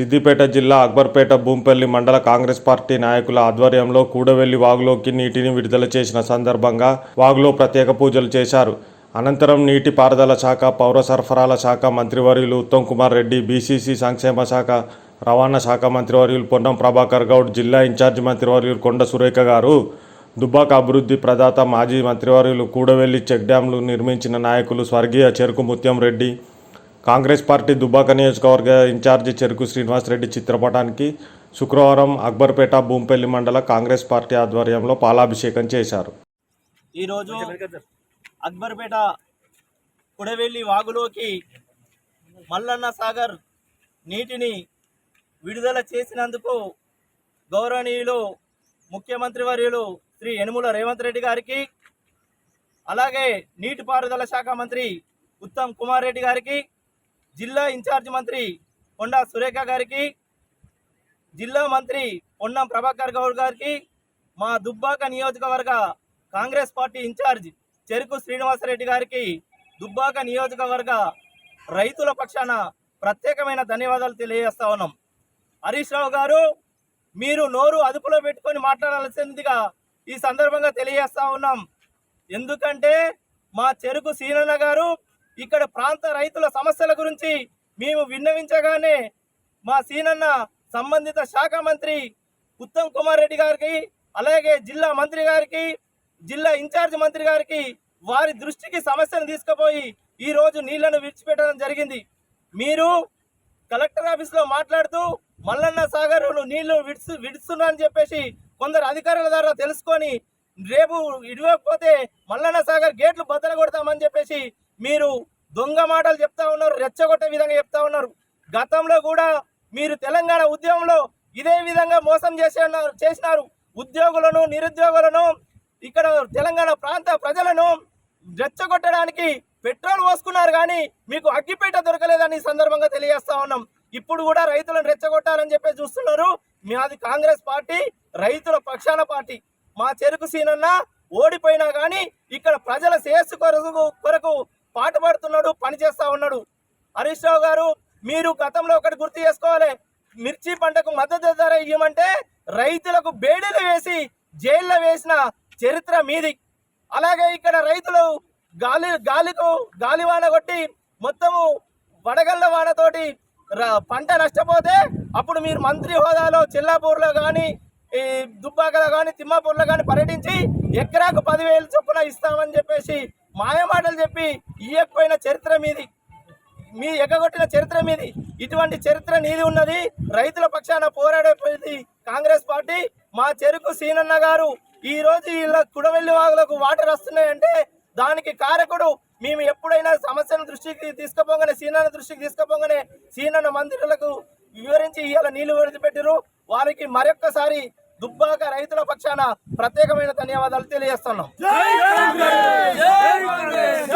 సిద్దిపేట జిల్లా అక్బర్పేట భూంపల్లి మండల కాంగ్రెస్ పార్టీ నాయకుల ఆధ్వర్యంలో కూడవెల్లి వాగులోకి నీటిని విడుదల చేసిన సందర్భంగా వాగులో ప్రత్యేక పూజలు చేశారు. అనంతరం నీటి పారుదల శాఖ పౌర సరఫరాల శాఖ మంత్రివర్యులు ఉత్తమ్ కుమార్ రెడ్డి బీసీసీ సంక్షేమ శాఖ రవాణా శాఖ మంత్రివర్యులు పొన్నం ప్రభాకర్ గౌడ్ జిల్లా ఇన్ఛార్జి మంత్రివర్యులు కొండ సురేఖ గారు దుబ్బాక అభివృద్ధి ప్రదాత మాజీ మంత్రివర్యులు కూడవెల్లి చెక్ డ్యాంలు నిర్మించిన నాయకులు స్వర్గీయ చెరుకు ముత్యం రెడ్డి కాంగ్రెస్ పార్టీ దుబ్బాక నియోజకవర్గ ఇన్ఛార్జి చెరుకు శ్రీనివాసరెడ్డి చిత్రపటానికి శుక్రవారం అక్బర్పేట భూంపల్లి మండల కాంగ్రెస్ పార్టీ ఆధ్వర్యంలో పాలాభిషేకం చేశారు. ఈరోజు అక్బర్పేట కుడవెల్లి వాగులోకి మల్లన్న సాగర్ నీటిని విడుదల చేసినందుకు గౌరవనీయులు ముఖ్యమంత్రి వర్యులు శ్రీ యనుమల రేవంత్ రెడ్డి గారికి అలాగే నీటిపారుదల శాఖ మంత్రి ఉత్తమ్ కుమార్ రెడ్డి గారికి జిల్లా ఇన్ఛార్జ్ మంత్రి కొండా సురేఖ గారికి జిల్లా మంత్రి పొన్నం ప్రభాకర్ గౌడ్ గారికి మా దుబ్బాక నియోజకవర్గ కాంగ్రెస్ పార్టీ ఇన్ఛార్జ్ చెరుకు శ్రీనివాసరెడ్డి గారికి దుబ్బాక నియోజకవర్గ రైతుల పక్షాన ప్రత్యేకమైన ధన్యవాదాలు తెలియజేస్తా ఉన్నాం. హరీష్ రావు గారు మీరు నోరు అదుపులో పెట్టుకొని మాట్లాడాల్సిందిగా ఈ సందర్భంగా తెలియజేస్తా ఉన్నాం. ఎందుకంటే మా చెరుకు సీనన్న గారు ఇక్కడ ప్రాంత రైతుల సమస్యల గురించి మేము విన్నవించగానే మా సీనన్న సంబంధిత శాఖ మంత్రి ఉత్తమ్ కుమార్ రెడ్డి గారికి అలాగే జిల్లా మంత్రి గారికి జిల్లా ఇన్ఛార్జ్ మంత్రి గారికి వారి దృష్టికి సమస్యను తీసుకుపోయి ఈరోజు నీళ్ళను విడిచిపెట్టడం జరిగింది. మీరు కలెక్టర్ ఆఫీస్లో మాట్లాడుతూ మల్లన్న సాగర్ నీళ్ళు విడుస్తు విడుస్తున్నా అని చెప్పేసి కొందరు అధికారుల ద్వారా తెలుసుకొని రేపు ఇడవకపోతే మల్లన్న సాగర్ గేట్లు బద్దలు కొడతామని చెప్పేసి మీరు దొంగ మాటలు చెప్తా ఉన్నారు రెచ్చగొట్టే విధంగా చెప్తా ఉన్నారు. గతంలో కూడా మీరు తెలంగాణ ఉద్యమంలో ఇదే విధంగా మోసం చేసే చేసినారు. ఉద్యోగులను నిరుద్యోగులను ఇక్కడ తెలంగాణ ప్రాంత ప్రజలను రెచ్చగొట్టడానికి పెట్రోల్ పోసుకున్నారు కానీ మీకు అగ్గిపేట దొరకలేదని ఈ సందర్భంగా తెలియజేస్తా ఉన్నాం. ఇప్పుడు కూడా రైతులను రెచ్చగొట్టాలని చెప్పి చూస్తున్నారు. మాది కాంగ్రెస్ పార్టీ రైతుల పక్షాన పార్టీ. మా చెరుకు సీనన్న ఓడిపోయినా కానీ ఇక్కడ ప్రజల శ్రేయస్సు కొరకు కొరకు పనిచేస్తా ఉన్నాడు. హరీష్ రావు గారు మీరు గతంలో ఒకటి గుర్తు చేసుకోవాలి. మిర్చి పంటకు మద్దతు ధర ఇవ్వమంటే రైతులకు బేడీలు వేసి జైల్లో వేసిన చరిత్ర మీది. అలాగే ఇక్కడ రైతులు గాలి గాలికు గాలివాన కొట్టి మొత్తము వడగళ్ళ వానతోటి ర- పంట నష్టపోతే అప్పుడు మీరు మంత్రి హోదాలో చిల్లాపూర్లో కానీ ఈ దుబ్బాకలో కానీ తిమ్మాపూర్లో కానీ పర్యటించి ఎకరాకు పదివేలు చొప్పున ఇస్తామని చెప్పేసి మాయమాటలు చెప్పి ఇయ్యకపోయిన చరిత్ర మీది. మీ ఎగగొట్టిన చరిత్ర మీది. ఇటువంటి చరిత్ర నీది ఉన్నది. రైతుల పక్షాన పోరాడేది కాంగ్రెస్ పార్టీ. మా చెరుకు సీనన్న గారు ఈ రోజు ఇలా కుడవెల్లి వాగులకు వాటర్ వస్తున్నాయంటే దానికి కారకుడు మేము ఎప్పుడైనా సమస్యను దృష్టికి తీసుకుపోగానే సీనన్న దృష్టికి తీసుకుపోగానే సీనన్న మంత్రులకు వివరించి ఇవాళ నీళ్ళు విడిచిపెట్టారు వారికి మరొక్కసారి దుబ్బాక రైతుల పక్షాన ప్రత్యేకమైన ధన్యవాదాలు తెలియజేస్తున్నాం.